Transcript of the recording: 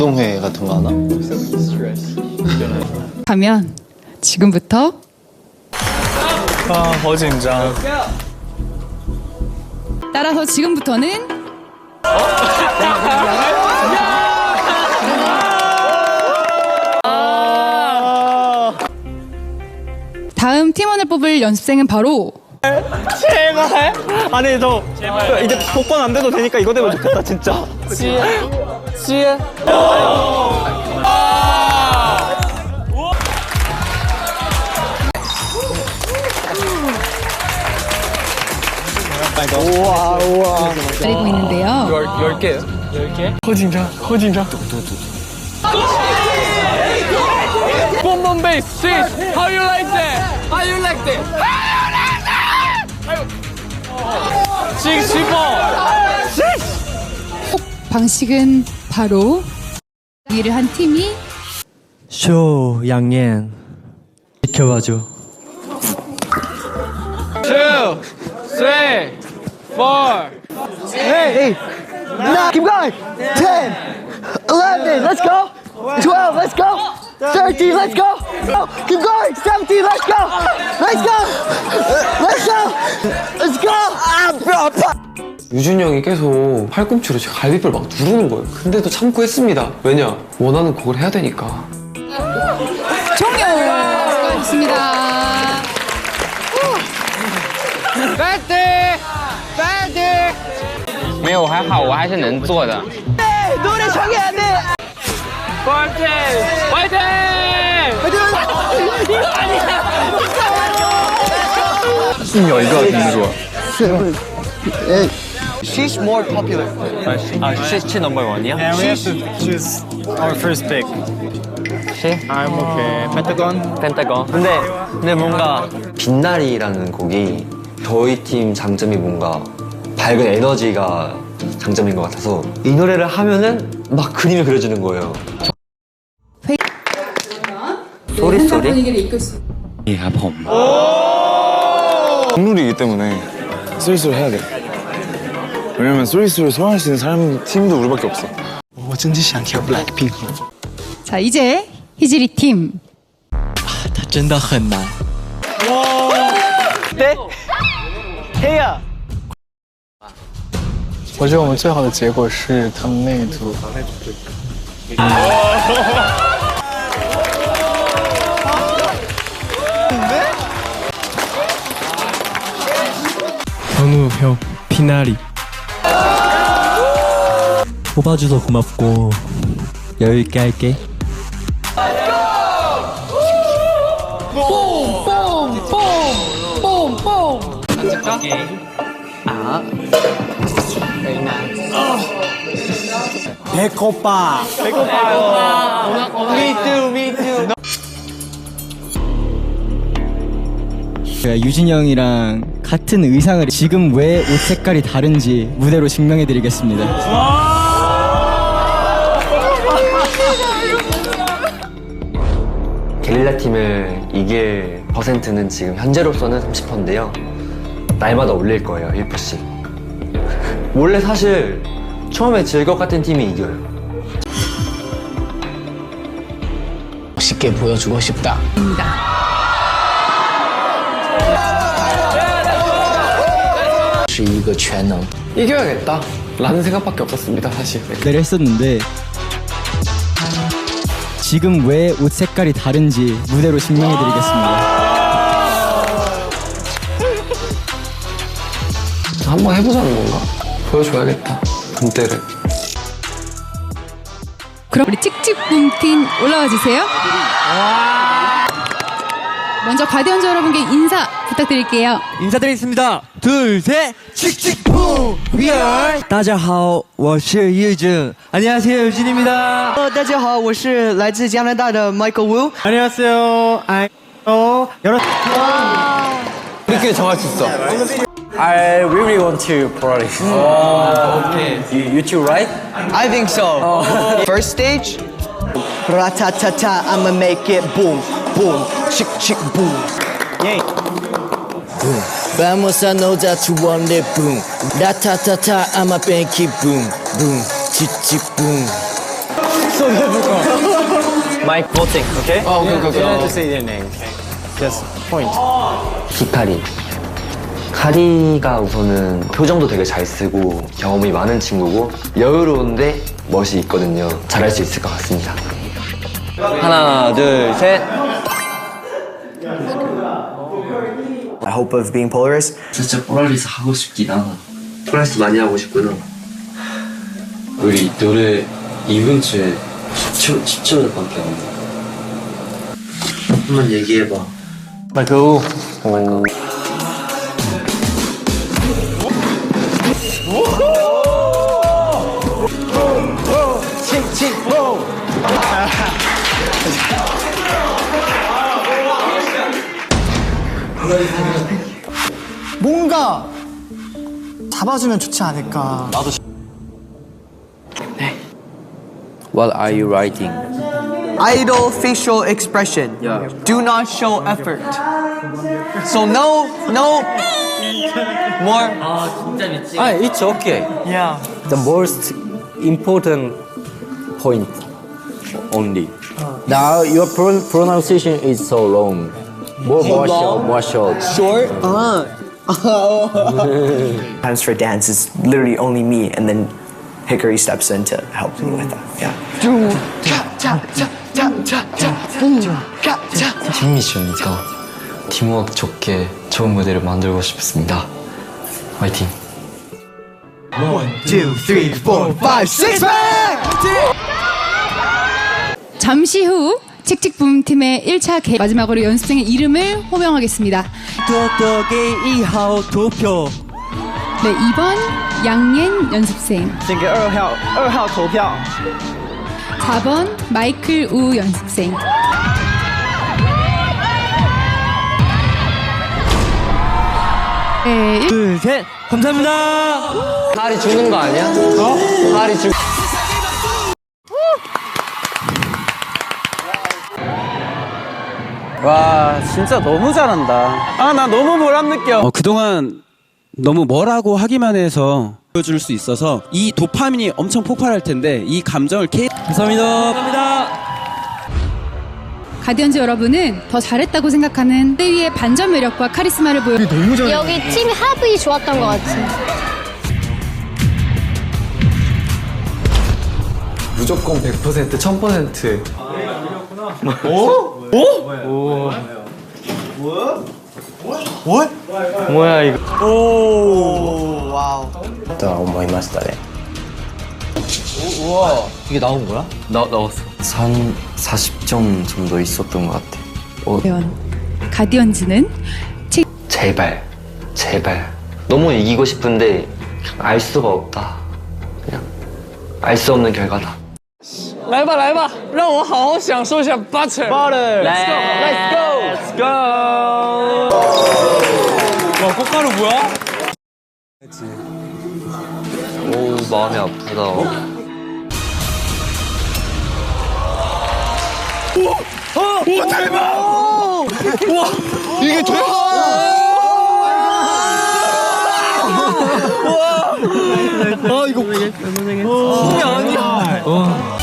동회 같은 거 하나? 가면 지금부터 아, 허진장. 따라서 지금부터는 다음 팀원을 뽑을 연습생은 바로 제발. 아니, 저 이제 복권 안 돼도 되니까 이거 되면 좋겠다, 진짜. 기다리고 있는데요. 10개. 10개? 허진장, 허진장. 봄봄 베이스, six. How you like that? How you like that? Six, six. 방식은 바로 일을 한 팀이 쇼 양년 지켜봐줘 Two, three, four. Nah, keep going. 10, 11, let's go. 12, let's go. 13, let's go. Oh, keep going. 17, let's go. Let's go. Let's go. Let's go. 아, 뼈 아파. 유준이 형이 계속 팔꿈치로 제 갈비뼈를 막 누르는 거예요. 근데도 참고 했습니다. 왜냐? 원하는 곡을 해야 되니까. 종료! 수고하셨습니다. 没有，还好，我还是能做的。 노래 정해야 돼. 파이팅! 파이팅! She's more popular. 아, 시치 넘버 원이야? And we have to choose our first pick. I'm okay. Pentagon. 펜타곤. 근데, 근데 뭔가 빛날이라는 곡이 저희 팀 장점이 뭔가 밝은 에너지가 장점인 것 같아서 이 노래를 하면은 막 그림이 그려지는 거예요. 소리 소리 분위기를 이끌 수 국룰이기 때문에 스위스로 해야 돼. 왜냐면 스위스를 소화할 수 있는 사람 팀도 우리밖에 없어. 我真的想跳 Blackpink。 자, 이제 희질이 팀 它真的很难 네? 해야. 我觉得我们最好的结果是他们那一组。 정우 형 피나리 뽑아줘서 고맙고. 여유 있게 할게. 제가 유진이 형이랑 같은 의상을 지금 왜 옷 색깔이 다른지 무대로 증명해드리겠습니다 고릴라 팀을 이길 퍼센트는 지금 현재로서는 30%인데요. 날마다 올릴 거예요, 1%씩. 원래 사실 처음에 질 것 같은 팀이 이겨요. 쉽게 보여주고 싶다. 입니다. 이겨야겠다 라는 생각밖에 없었습니다 사실 내를 했었는데 지금 왜 옷 색깔이 다른지 무대로 증명해드리겠습니다 한번 해보자는 건가? 보여줘야겠다. 본때를. 그럼 우리 칙칙붐팀 올라와 주세요. 먼저 가디언즈 여러분께 인사 부탁드릴게요. 인사드리겠습니다 둘셋 칙칙풍 위얼 大家好我是 유준 안녕하세요 유진입니다 大家好，我是来自加拿大的 Michael Wu。 안녕하세요. I 어 여러분. 우리끼리 정할 수 있어. I really want to practice. okay. You, you two, right? I think so. First stage. Ratatata, I'ma make it boom, boom, chick chick boom. Yay. Vamos a nota to one day boom. Da ta ta ta, I'm a banky boom, boom, chip boom. Mike voting, okay? Oh, okay, okay, okay. You don't have to say their name. Just point. 히카리. 카리가 우선은 표정도 되게 잘 쓰고 경험이 많은 친구고 여유로운데 멋이 있거든요. 잘할 수 있을 것 같습니다. 하나, 둘, 셋. I hope of being Polaris. 진짜 폴라리스 하고 싶긴 하다. 폴라리스 많이 하고 싶구나. 우리 노래 이번 주에 10초, 10초밖에 안 돼. 한번 얘기해봐. 마이크. 뭔 잡아주면 좋지 않을까. What are you writing? Idle facial expression. Do not show effort. So no, no more. 아, it's okay. Yeah. The most important point only. Now your pro- pronunciation is so long. More, more short, more short. Short. Times for dance is literally only me, and then Hickory steps in to help me with that. Yeah. 팀 미션이니까 팀워크 좋게 좋은 무대를 만들고 싶습니다. 화이팅! Two, three, four, five, six pack. 잠시 후 칙칙붐 팀의 1차 개 마지막으로 연습생의 이름을 호명하겠습니다. 똑똑이 이하오 도표. 네, 2번 양옌 연습생, 这个二号二号投票。 4번 마이클 우 연습생. 네, 둘, 셋. 감사합니다. 하리 죽는 거 아니야? 어? 하리 죽. 와 진짜 너무 잘한다. 아 나 너무 보람 느껴. 어, 그동안 너무 뭐라고 하기만 해서 보여줄 수 있어서 이 도파민이 엄청 폭발할 텐데 이 감정을 K 감사합니다. 감사합니다. 가디언즈 여러분은 더 잘했다고 생각하는 때 위의 반전 매력과 카리스마를 보여 여기 팀 합이 좋았던 것 같아. 무조건 100% 1000%. 뭐야 이거? 이게 나온 거야? 나 나왔어. 3 40점 정도 있었던 것 같아. 어, 연 가디언즈는 칙 제발, 제발. 너무 이기고 싶은데 그냥 알 수가 없다. 그냥 알 수 없는 결과다. 来吧来吧， 让我好好享受一下 butter。butter。Let's go let's go let's go。 와 꽃가루 뭐야? 오 마음이 아프다. 이게 돼? 아 이거 꿈이 아니야.